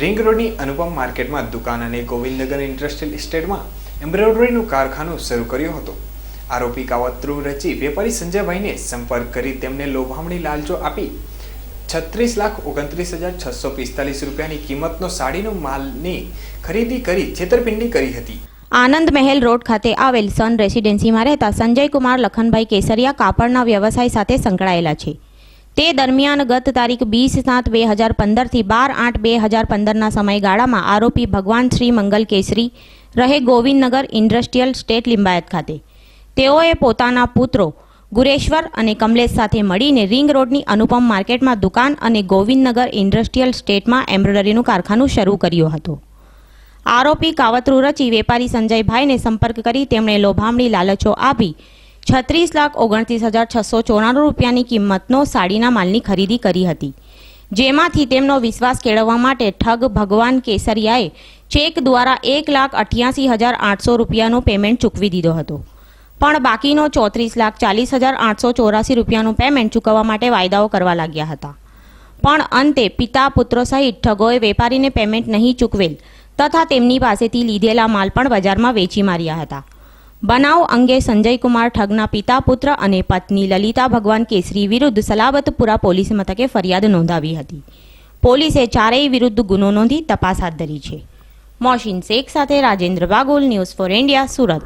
Ring રોડની અનુપમ માર્કેટમાં દુકાન અને ગોવિંદનગર ઇન્ડસ્ટ્રીયલ ઇસ્ટેટમાં એમ્બ્રોઇડરીનું કારખાનું શરૂ કર્યું હતું. આરોપી કાવતરું રચી વેપારી સંજયભાઈને સંપર્ક કરી તેમને લોભામણી લાલચો આપી છત્રીસ લાખ ઓગણત્રીસ હજાર છસો પિસ્તાલીસ રૂપિયાની કિંમતનો સાડીનો માલની ખરીદી કરી છેતરપિંડી કરી હતી. આનંદ મહેલ રોડ ખાતે આવેલ સન રેસિડેન્સીમાં રહેતા સંજય કુમાર લખનભાઈ કેસરિયા કાપડના વ્યવસાય સાથે સંકળાયેલા છે. તે દરમિયાન ગત તારીખ વીસ સાત બે હજાર પંદરથી બાર આઠ બે હજાર પંદરના સમયગાળામાં આરોપી ભગવાન શ્રી મંગલ કેસરી રહે ગોવિંદનગર ઇન્ડસ્ટ્રીયલ સ્ટેટ લિંબાયત ખાતે. તેઓએ પોતાના પુત્રો ગુરેશ્વર અને કમલેશ સાથે મળીને રિંગ રોડની અનુપમ માર્કેટમાં દુકાન અને ગોવિંદનગર ઇન્ડસ્ટ્રીયલ સ્ટેટમાં એમ્બ્રોઇડરીનું કારખાનું શરૂ કર્યું હતું. આરોપી કાવતરું રચી વેપારી સંજયભાઈને સંપર્ક કરી તેમણે લોભામણી લાલચો આપી છત્રીસ લાખ ઓગણત્રીસ હજાર છસો ચોરાણું રૂપિયાની કિંમતનો સાડીના માલની ખરીદી કરી હતી. જેમાંથી તેમનો વિશ્વાસ કેળવવા માટે ઠગ ભગવાન કેસરિયાએ ચેક દ્વારા એક લાખ અઠ્યાસી હજાર આઠસો રૂપિયાનું પેમેન્ટ ચૂકવી દીધો હતો. પણ બાકીનો ચોત્રીસ લાખ ચાલીસ હજાર આઠસો ચોરાસી રૂપિયાનું પેમેન્ટ ચૂકવવા માટે વાયદાઓ કરવા લાગ્યા હતા. પણ અંતે પિતા પુત્રો સહિત ઠગોએ વેપારીને પેમેન્ટ નહીં ચૂકવેલ તથા તેમની પાસેથી લીધેલા માલ પણ બજારમાં વેચી માર્યા હતા. બનાવ અંગે સંજયકુમાર ઠગના પિતા, પુત્ર અને પત્ની લલિતા ભગવાન કેસરી વિરુદ્ધ સલાબતપુરા પોલીસ મથકે ફરિયાદ નોંધાવી હતી. પોલીસે ચારેય વિરુદ્ધ ગુનો નોંધી તપાસ હાથ ધરી છે. મોશીન શેખ સાથે Rajendra Bagul news for India, Surat.